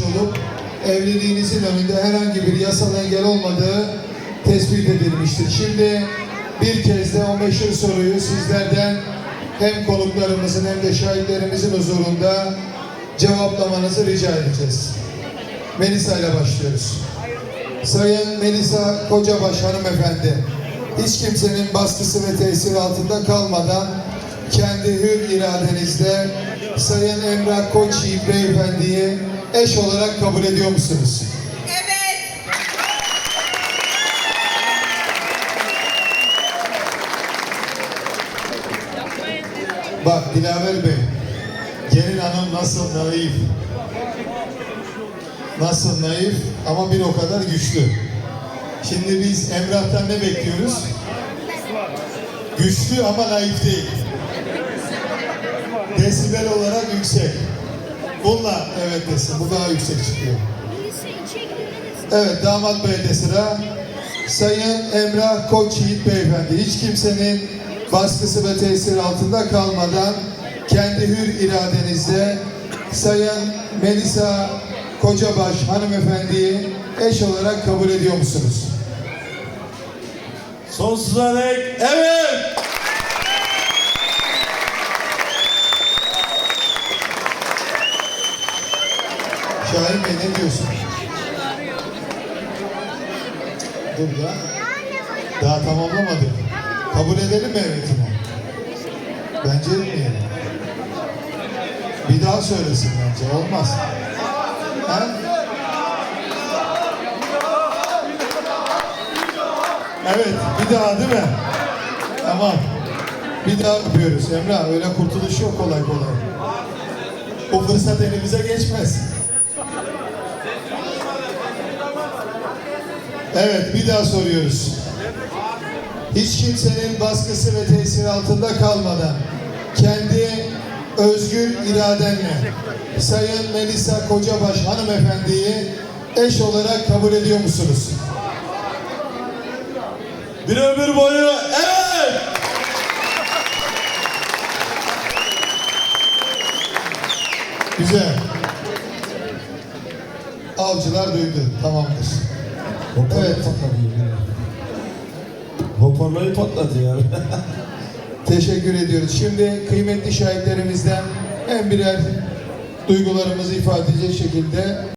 olup evliliğinizin önünde herhangi bir yasal engel olmadığı tespit edilmiştir. Şimdi bir kez de o meşhur soruyu sizlerden hem konuklarımızın hem de şahitlerimizin huzurunda cevaplamanızı rica edeceğiz. Melisa ile başlıyoruz. Sayın Melisa Kocabaş hanımefendi, hiç kimsenin baskısı ve tesiri altında kalmadan kendi hür iradenizle Sayın Emrah Koçyiğit beyefendiyi eş olarak kabul ediyor musunuz? Evet. Bak Dilaver Bey, gelin hanım nasıl naif, nasıl naif ama bir o kadar güçlü. Şimdi biz Emrah'tan ne bekliyoruz? Güçlü ama naif değil. Desibel olarak yüksek. Bununla evet desin, bu daha yüksek çıkıyor. Evet, damat beyde sıra. Sayın Emrah Koçyiğit Beyefendi, hiç kimsenin baskısı ve tesiri altında kalmadan kendi hür iradenizle Sayın Melisa Kocabaş hanımefendiyi eş olarak kabul ediyor musunuz? Sonsuza dek evet. Şahin Bey ne diyorsun? Dur ya. Daha tamamlamadık. Kabul edelim mi evetini? Bence etmeyelim. Bir daha söylesin bence. Olmaz. Ha? Evet, bir daha değil mi? Tamam. Bir daha yapıyoruz. Emrah öyle kurtuluş yok kolay kolay. O fırsat elimize geçmez. Evet, bir daha soruyoruz. Hiç kimsenin baskısı ve tesiri altında kalmadan kendi özgür iradenle Sayın Melisa Kocabaş hanımefendiyi eş olarak kabul ediyor musunuz? Bir ömür boyu evet. Güzel. Avcılar duydu. Tamamdır. Hoparlör Evet. patladı. Hoparlörü patladı ya. Teşekkür ediyoruz. Şimdi kıymetli şahitlerimizden hem birer duygularımızı ifade edecek şekilde